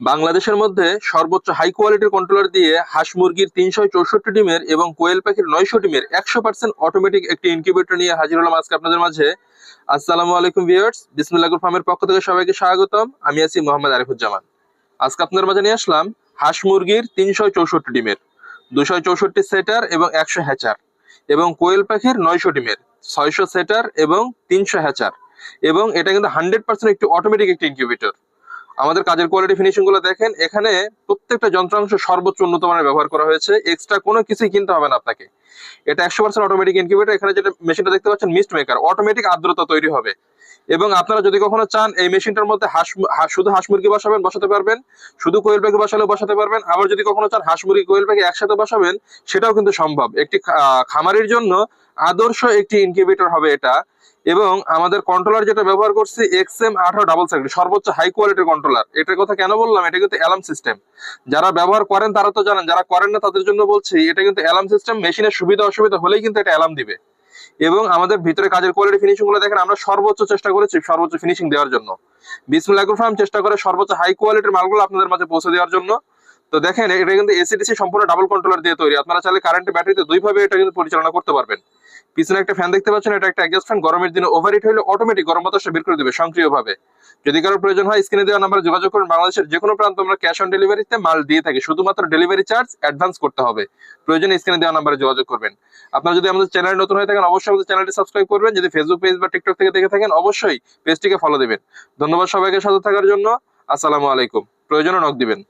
বাংলাদেশের মধ্যে সর্বোচ্চ হাই কোয়ালিটির কন্ট্রোলার দিয়ে হাঁস মুরগির তিনশো চৌষট্টি ডিমের এবং কোয়েল পাখির নয়শো ডিমের একশো পার্সেন্ট অটোমেটিক একটি ইনকিউবেটর নিয়ে হাজির হলাম আজকে আপনাদের মাঝে। আসসালামু আলাইকুম ভিউয়ার্স বিসমিল্লাহ ফার্মের পক্ষ থেকে সবাইকে স্বাগতম। আমি আছি মোহাম্মদ আরিফুজ্জামান। আজকে আপনাদের মাঝে নিয়ে আসলাম হাঁস মুরগির তিনশো চৌষট্টি ডিমের, দুশো চৌষট্টি সেটার এবং একশো হ্যাচার এবং কোয়েল পাখির নয়শো ডিমের, ছয়শো সেটার এবং তিনশো হ্যাচার এবং এটা কিন্তু হান্ড্রেড পার্সেন্ট একটি অটোমেটিক একটি ইনকিউবেটর আমাদের কাজের কোয়ালিটি ফিনিশিংগুলো দেখেন, এখানে প্রত্যেকটা যন্ত্রাংশ সর্বোচ্চ উন্নত মানের ব্যবহার করা হয়েছে। এক্সট্রা কোনো কিছুই কিনতে হবে না আপনাকে। এটা একশো পার্সেন্ট অটোমেটিক ইনকিউবেটর এখানে যেটা মেশিনটা দেখতে পাচ্ছেন মিস্ট মেকার অটোমেটিক আর্দ্রতা তৈরি হবে। এবং আপনারা যদি কখনো চান, এই মেশিনটার মধ্যে হাঁস শুধু হাঁস মুরগি বসাবেন, বসাতে পারবেন। শুধু কোয়েল পাখি বসালেও বসাতে পারবেন। আবার যদি কখনো চান হাঁস মুরগি, কোয়েল পাখি একসাথে বসাবেন, সেটাও কিন্তু সম্ভব। একটি খামারির জন্য আদর্শ একটি ইনকিউবেটর হবে এটা। এবং আমাদের কন্ট্রোলার যেটা ব্যবহার করছি এক্স এম আঠারো ডাবল সার্কিট সর্বোচ্চ হাই কোয়ালিটির কন্ট্রোলার এটার কথা কেন বললাম? এটা কিন্তু অ্যালার্ম সিস্টেম যারা ব্যবহার করেন, তারা তো জানেন, যারা করেন না, তাদের জন্য বলছি, এটা কিন্তু অ্যালার্ম সিস্টেম মেশিনের সুবিধা অসুবিধা হলেই কিন্তু এটা অ্যালার্ম দিবে। এবং আমাদের ভিতরে কাজের কোয়ালিটি ফিনিশিংগুলো দেখেন, আমরা সর্বোচ্চ চেষ্টা করেছি সর্বোচ্চ ফিনিশিং দেওয়ার জন্য। বিসমিল ফার্ম চেষ্টা করে সর্বোচ্চ হাই কোয়ালিটির মালগুলো আপনাদের মাঝে পৌঁছে দেওয়ার জন্য। তো দেখেন এটা কিন্তু এসিডিসি সম্পূর্ণ ডাবল কন্ট্রোলার দিয়ে তৈরি। আপনারা চাইলে কারেন্টের ব্যাটারিতে দুইভাবে এটা কিন্তু পরিচালনা করতে পারবেন। পিছনে একটা ফ্যান দেখতে পাচ্ছেন, এটা একটা অ্যাডজাস্ট ফ্যান গরমের দিনে ওভারহিট হলে অটোমেটিক গরম বাতাসটা বের করে দেবে সক্রিয়ভাবে। যদি কারও প্রয়োজন হয় স্ক্রিনে দেওয়া নাম্বারে যোগাযোগ করুন। বাংলাদেশের যে কোনো প্রান্ত আমরা ক্যাশ অন ডেলিভারিতে মাল দিয়ে থাকি। শুধুমাত্র ডেলিভারি চার্জ অ্যাডভান্স করতে হবে। প্রয়োজনে স্ক্রিনে দেওয়া নাম্বারে যোগাযোগ করবেন। আপনারা যদি আমাদের চ্যানেল নতুন হয়ে থাকেন, অবশ্যই আমাদের চ্যানেলটি সাবস্ক্রাইব করবেন। যদি ফেসবুক পেজ বা টিকটক থেকে দেখে থাকেন, অবশ্যই পেজটিকে ফলো দেবেন। ধন্যবাদ সবাইকে সাথে থাকার জন্য। আসসালামু আলাইকুম। প্রয়োজনে নক দিবেন।